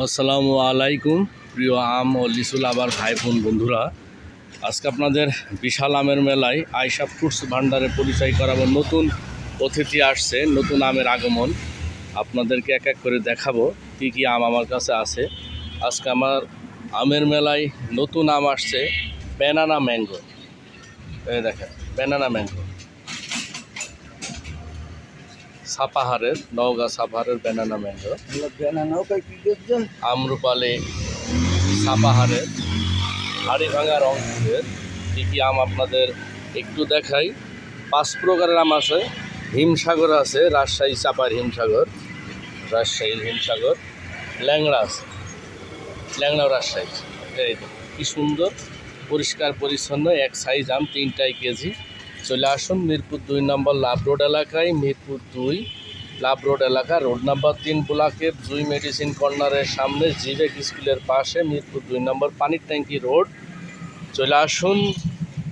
আসসালামু আলাইকুম। প্রিয় আম ও লিচুল আবার ভাই বোন বন্ধুরা, আজকে আপনাদের বিশাল আমের মেলায় আয়সা ফ্রুটস ভান্ডারে পরিচয় করাবো। নতুন অতিথি আসছে, নতুন আমের আগমন। আপনাদেরকে এক এক করে দেখাবো কী কী আম আমার কাছে আছে। আজকে আমার আমের মেলায় নতুন আম আসছে, ব্যানানা ম্যাঙ্গো। দেখেন, ব্যানানা ম্যাঙ্গো। সাপাহারের নওগাঁ সাপাহারের ব্যানানা ম্যাঙ্গো আমরুপালে সাপাহারের হাড়ি ভাঙা রংপুরের। কী কী আম আপনাদের একটু দেখাই? পাঁচ প্রকারের আম আছে। হিমসাগর আছে রাজশাহী চাপার হিমসাগর রাজশাহীর হিমসাগর ল্যাংড়া আছে। ল্যাংড়া রাজশাহী। এই কি সুন্দর পরিষ্কার পরিচ্ছন্ন এক সাইজ আম তিনটাই কেজি। চলে আসুন মিরপুর দুই নম্বর লাভ রোড এলাকায়, মিরপুর দুই লাভ রোড এলাকা, রোড নাম্বার তিন ব্লকের জুই মেডিসিন কর্নারের সামনে জিবেক স্কুলের পাশে মিরপুর দুই নম্বর পানির ট্যাঙ্কি রোড। চলে আসুন,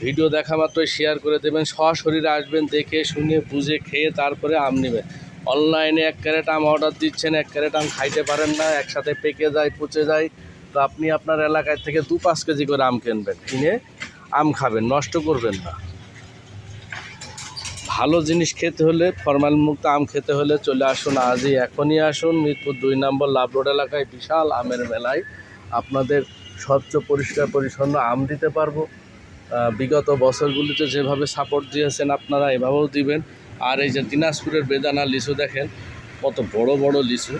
ভিডিও দেখা মাত্রই শেয়ার করে দেবেন সশরীরে আসবেন, দেখে শুনে, বুঝে খেয়ে তারপরে আম নেবেন। অনলাইনে এক ক্যারেট আম অর্ডার দিচ্ছেন, এক ক্যারেট আম খাইতে পারেন না, একসাথে পেকে যায়, পচে যায়। তো আপনি আপনার এলাকায় থেকে দু পাঁচ কেজি করে আম কিনবেন, কিনে আম খাবেন, নষ্ট করবেন না। ভালো জিনিস খেতে হলে ফরমাল মুক্ত আম খেতে হলে চলে আসুন, আজই এখনই আসুন মিরপুর দুই নম্বর লাভ রোড এলাকায় বিশাল আমের মেলায়। আপনাদের স্বচ্ছ, পরিষ্কার, পরিচ্ছন্ন আম দিতে পারব। বিগত বছরগুলিতে যেভাবে সাপোর্ট দিয়েছেন আপনারা, এভাবেও দিবেন। আর এই যে দিনাজপুরের বেদানা লিচু দেখেন, কত বড় বড় লিচু।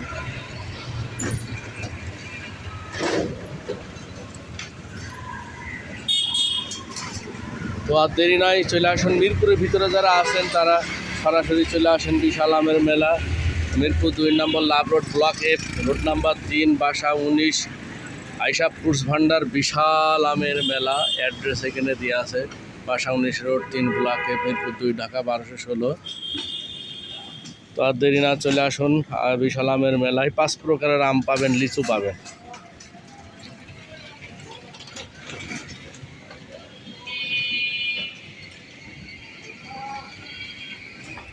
তো আর দেরি নয় চলে আসুন মিরপুরের ভিতরে যারা আছেন তারা সরাসরি চলে আসেন বিশাল আমের মেলা। মিরপুর দুই number love road, block F road number তিন, বাসা উনিশ আইসা ফ্রুটস ভান্ডার, বিশাল আমের মেলা। অ্যাড্রেস এখানে দেওয়া আছে, বাসা উনিশ রোড তিন, ব্লক এফ মিরপুর দুই, ঢাকা বারোশো ষোলো। তো আর দেরি না, চলে আসুন, আর বিশাল আমের মেলায় পাঁচ প্রকারের আম পাবেন, লিচু পাবেন।